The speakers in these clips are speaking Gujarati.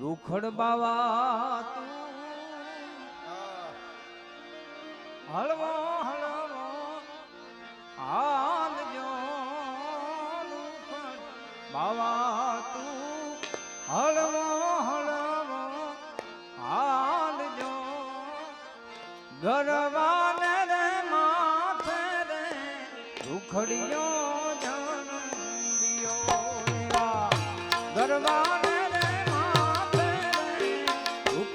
રૂખડ બાવા તું. હળવા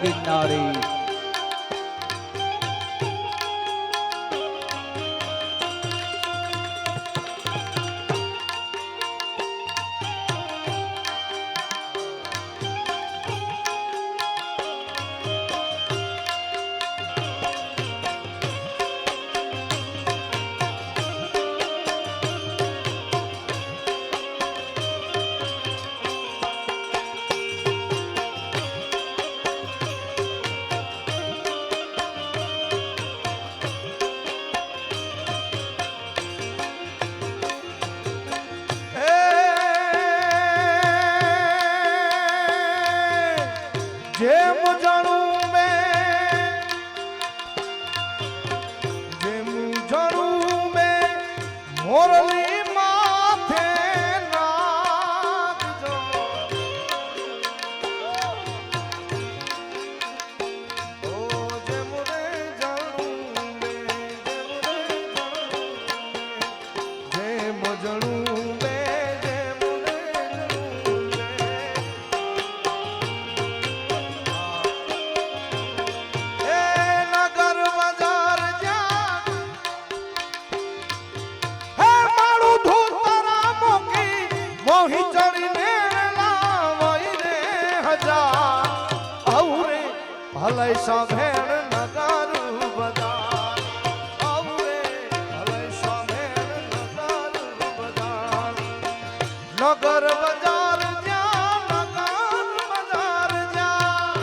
good naughty. હિચડીને લાવઈ રે હજા આવું રે ભલે સાંભેળ નગારું બધા આવું રે ભલે સાંભેળ નગારું બધા નગર બજાર જ્યાં, નગર બજાર જ્યાં.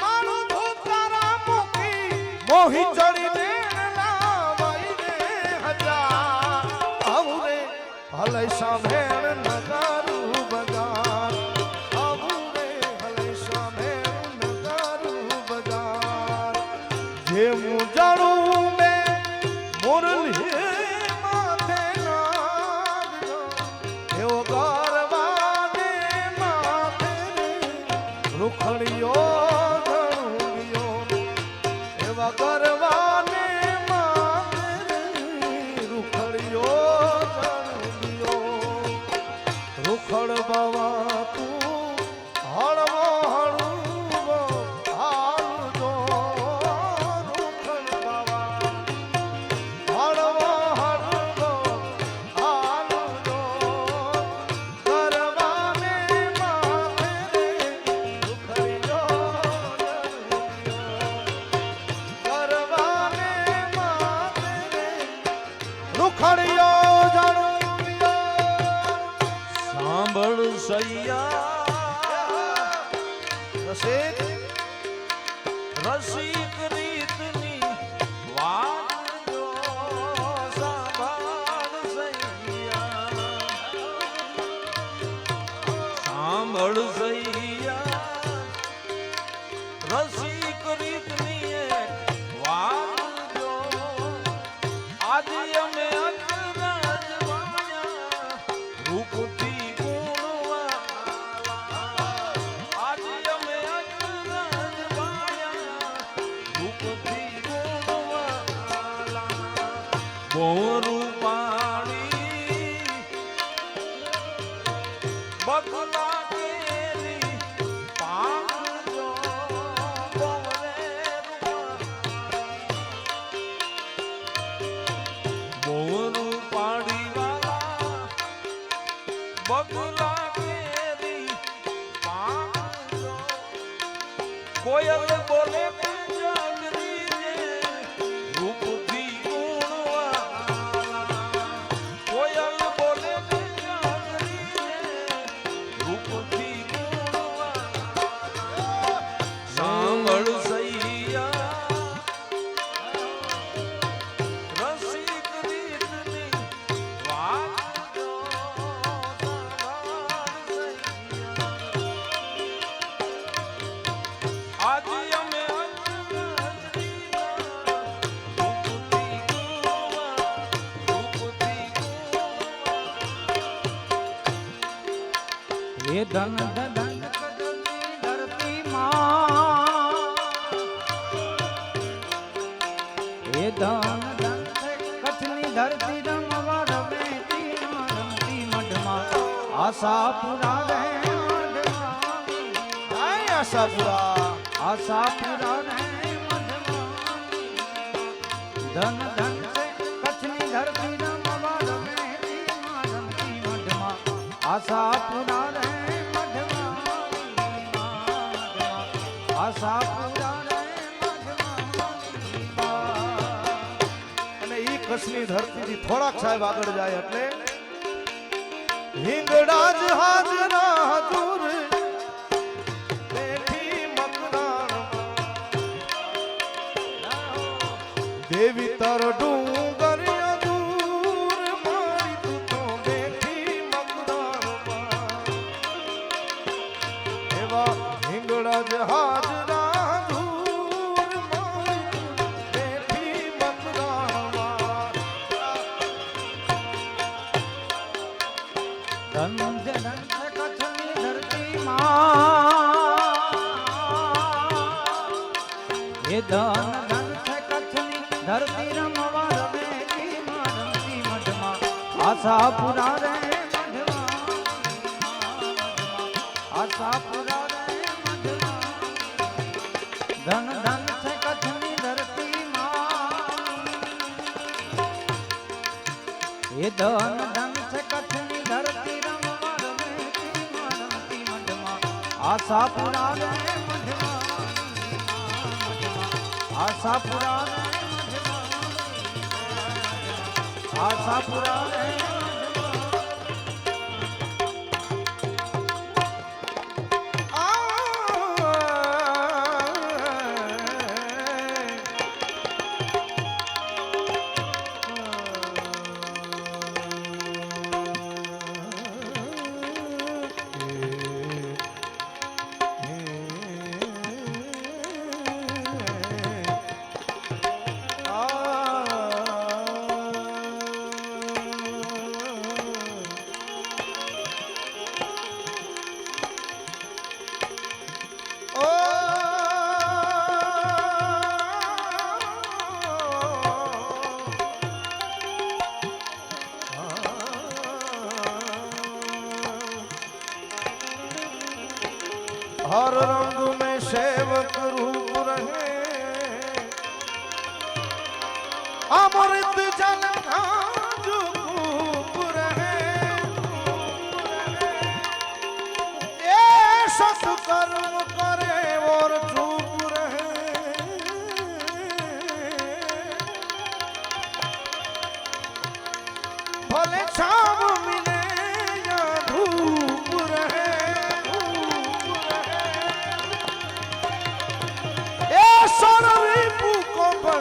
મારું ધોતારા મોકી મોહી Yeah. રસિક રસિક 我要 એ ધન ધન ધરતી માં એ ધન ધન કચ્છની ધરતી રમવા રમેતી રમતી મઢમાં. આશા પુરા રે મઢમાં. આય આશાપુરા આશા મઢમાં. ધન ધન પુરા કચ્છની ધરતીથી થોડાક સાહેબ આગળ જાય એટલે હિંગળા જ હાજરા હજુર બેઠી મકરાણ. દેવી તર મઢમાં આશા પુરા રે ધન ધન છે કચ્છની ધરતીમાં એ ધન ધન છે કચ્છની મઢમાં આશા પુરા રે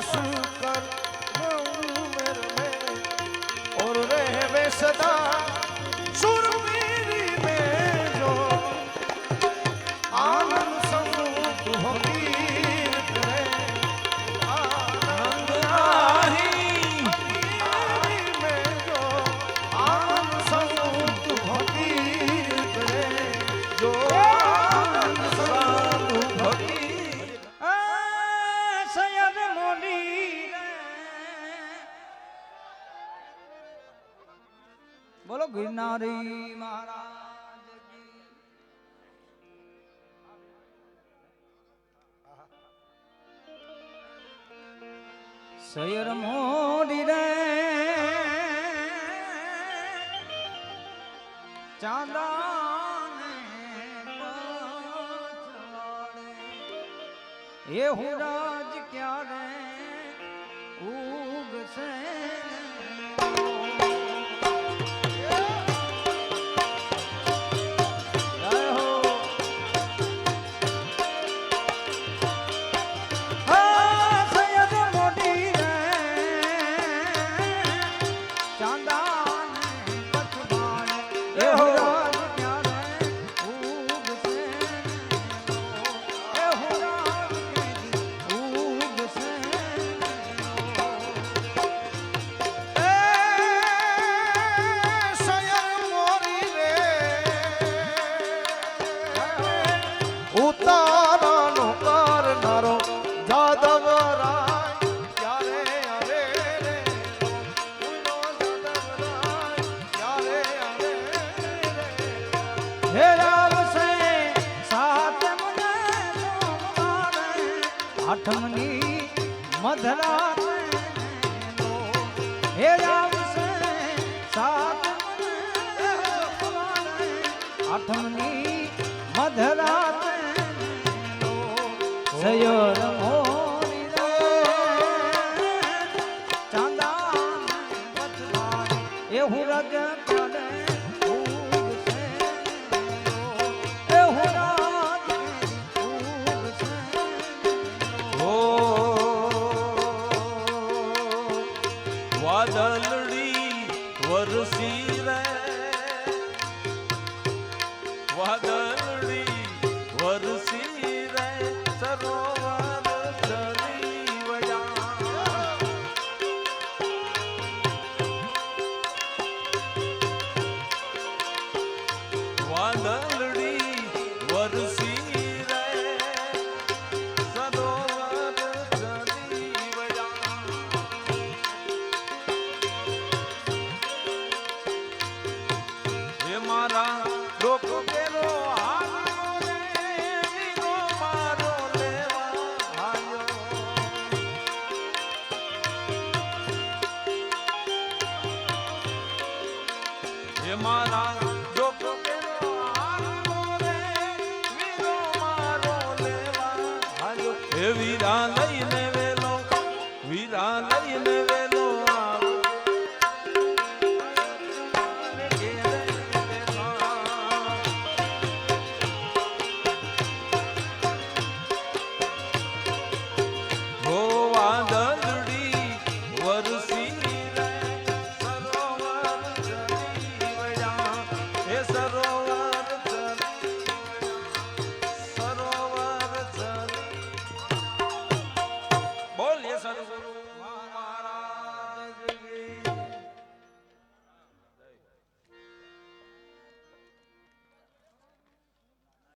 શું કર ઉમર મેં ઓર રહેવે સદા સયર મોડી રે. ચાંદા એ હું રાજ ક્યારે ઉગશે? ઉતારાનો કરનારો જાદવ રાય ક્યારે અરે રે? જાદવ રાય મધરા થયો વીરા